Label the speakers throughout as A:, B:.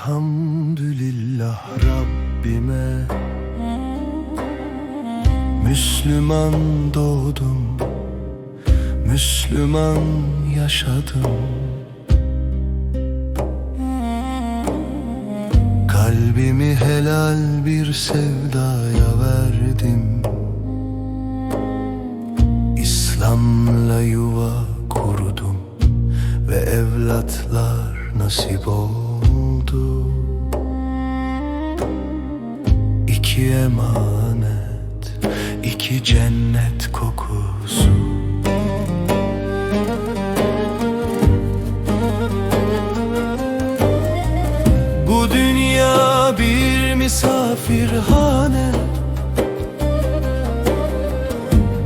A: Elhamdülillah Rabbime. Müslüman doğdum Müslüman yaşadım. Kalbimi helal bir sevdaya verdim. İslam'la yuva kurdum Ve evlatlar nasip oldu İki emanet, iki cennet kokusu. Bu dünya bir misafirhane.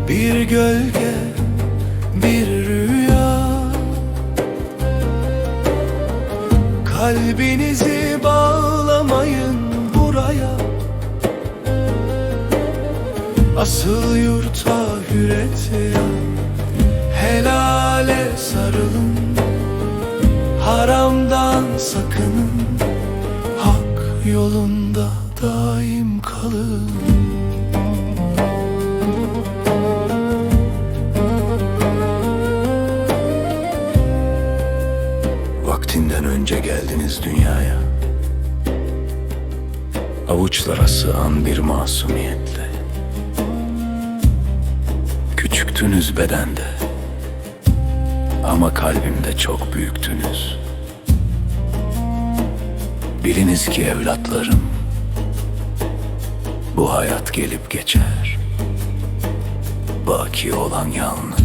A: Bir gölge, Kalbinizi bağlamayın buraya. Asıl yurta hürete Helale sarılın. Haramdan sakının. Hak yolunda daim kalın önce geldiniz dünyaya. Avuçlara sığan bir masumiyetle. Küçüktünüz bedende. Ama kalbimde çok büyüktünüz. Biliniz ki evlatlarım Bu hayat gelip geçer. Baki olan yalnız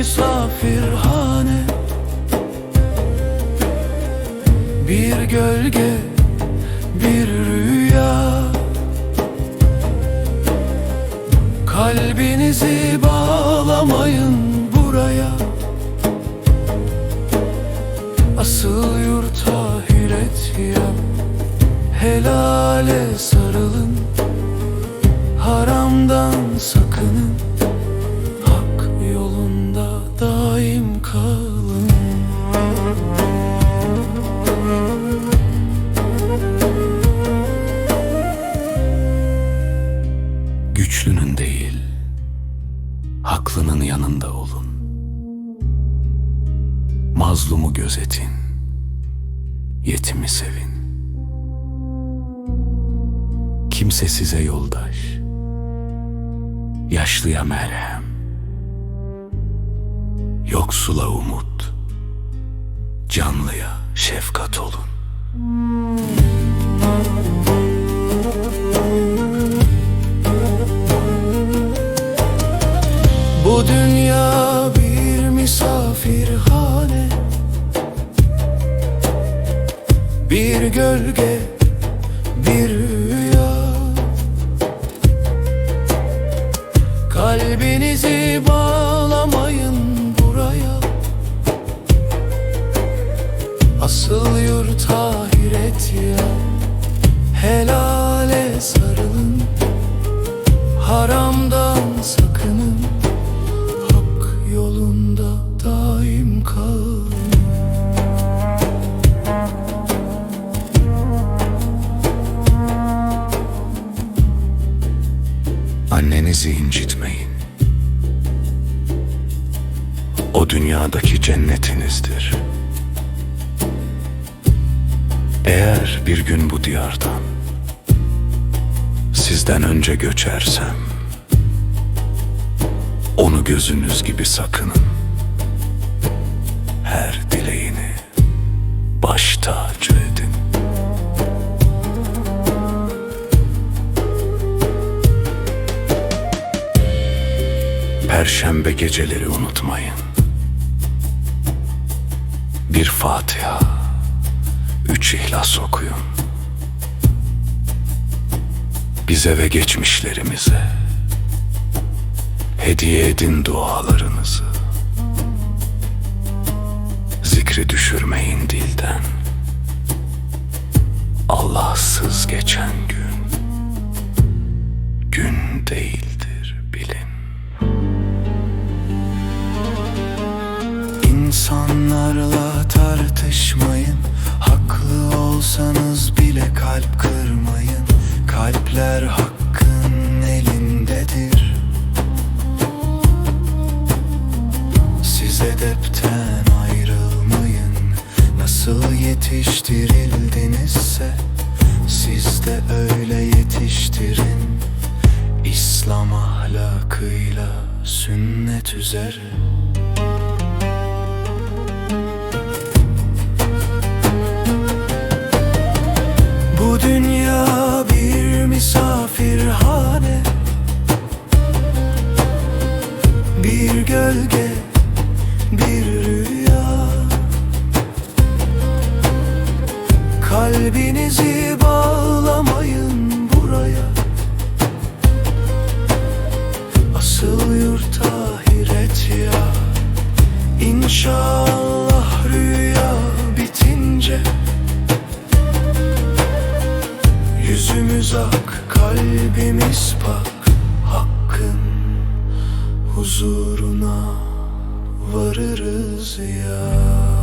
A: misafirhane. Bir gölge, bir rüya. Kalbinizi bağlamayın buraya. Asıl yurta hürret ya Helale sarılın. Haramdan sakının Haklının yanında olun. Mazlumu gözetin. Yetimi sevin. Kimse size yoldaş. Yaşlıya merhem. Yoksula umut. Canlıya şefkat olun. Bu gölge, bir rüya. Kalbinizi bağlamayın buraya. Asıl yurt ahiret ya. Helale sarılın. Haramdan Annenizi incitmeyin. O dünyadaki cennetinizdir. Eğer bir gün bu diyardan Sizden önce göçersem Onu gözünüz gibi sakının. Her dileğini baş tacı Perşembe geceleri unutmayın. Bir Fatiha Üç ihlas okuyun. Bize ve geçmişlerimize Hediye edin dualarınızı. Zikri düşürmeyin dilden. Allahsız geçen gün gün değildir İnsanlarla tartışmayın. Haklı olsanız bile kalp kırmayın. Kalpler hakkın elindedir. Siz edepten ayrılmayın. Nasıl yetiştirildinizse Siz de öyle yetiştirin. İslam ahlakıyla sünnet üzere gölge, bir rüya. Kalbinizi bağlamayın buraya. Asıl yurt ahiret ya. İnşallah rüya bitince Yüzümüz ak, kalbimiz pak huzuruna varırız ya